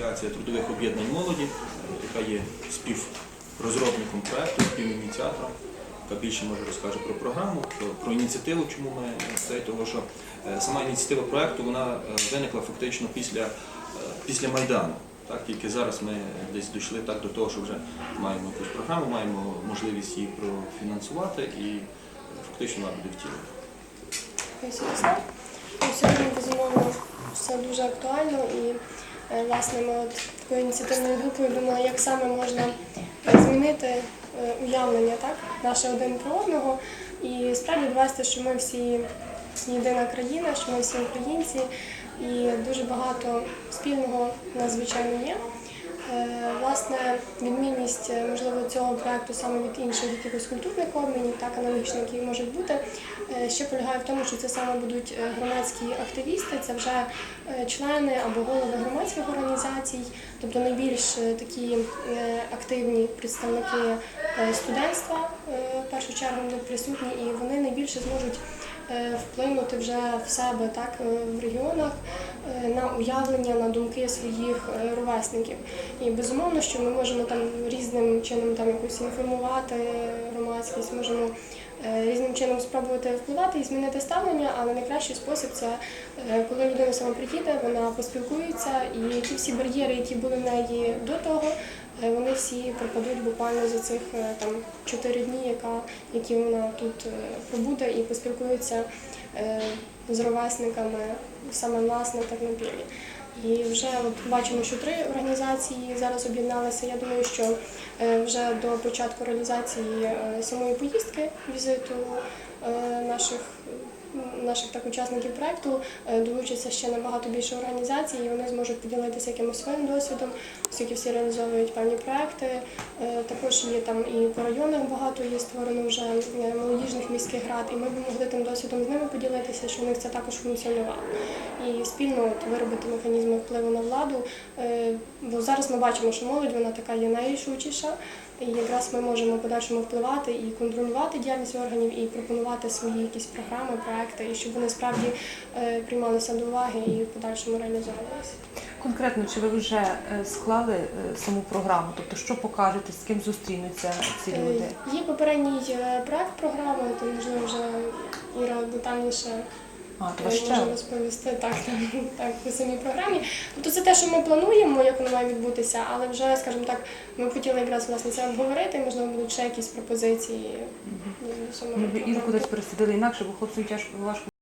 асоціація трудових об'єднань молоді, яка є співрозробником проекту, співініціатором, яка більше може розкаже про програму, про, ініціативу, чому ми це, того, що е, сама ініціатива проекту вона е, виникла фактично після, е, після Майдану. Так, тільки зараз ми десь дійшли так до того, що вже маємо якусь програму, маємо можливість її профінансувати і фактично вона буде втілена. Ну, Сьогодні, безумовно, все дуже актуально і власне ми от такою ініціативною групою думали, як саме можна е, змінити е, уявлення так, наше один про одного і справді довести, що ми всі єдина країна, що ми всі українці, і дуже багато спільного надзвичайно є. Е, Власне, відмінність е, можливо цього проекту саме від інших якихось культурних обмінів, так аналогічно, які можуть бути, е, ще полягає в тому, що це саме будуть громадські активісти, це вже члени або голови громадських організацій, тобто найбільш такі активні представники студентства в першу чергу будуть присутні, і вони найбільше зможуть вплинути вже в себе так е, в регіонах е, на уявлення, на думки своїх е, ровесників. І безумовно, що ми можемо там різним чином там якось інформувати громадськість, можемо е, різним чином спробувати впливати і змінити ставлення, але найкращий спосіб це е, коли людина сама приїде, вона поспілкується, і ті всі бар'єри, які були в неї до того. Е, Вони всі пропадуть буквально за цих е, там чотири дні, яка, які вона тут е, пробуде і поспілкується з ровесниками саме власне Тернопілі. І вже от бачимо, що три організації зараз об'єдналися. Я думаю, що вже до початку реалізації самої поїздки візиту наших. Наших так учасників проекту е, долучиться ще набагато більше організацій, і вони зможуть поділитися якимось своїм досвідом, оскільки всі реалізовують певні проекти. Е, Також є там і по районах багато є створено вже е, молодіжних міських рад, і ми б могли тим досвідом з ними поділитися, що в них це також функціонувало. І спільно от виробити механізми впливу на владу. Бо зараз ми бачимо, що молодь вона така є найрішучіша, і якраз ми можемо подальшому впливати і контролювати діяльність органів, і пропонувати свої якісь програми, проекти, і щоб вони справді е, приймалися до уваги і в подальшому реалізовувалися. Конкретно, чи ви вже е, склали е, саму програму? Тобто, що покажете, з ким зустрінуться ці люди? Є попередній проект програми, то можливо вже Іра детальніше А, то ще можу розповісти так, так, так по самій програмі. Тобто це те, що ми плануємо, як воно має відбутися, але вже, скажімо так, ми хотіли якраз власне це обговорити, можливо, будуть ще якісь пропозиції. Угу. Ну, ви Іру кудись пересадили інакше, бо хлопцям тяжко важко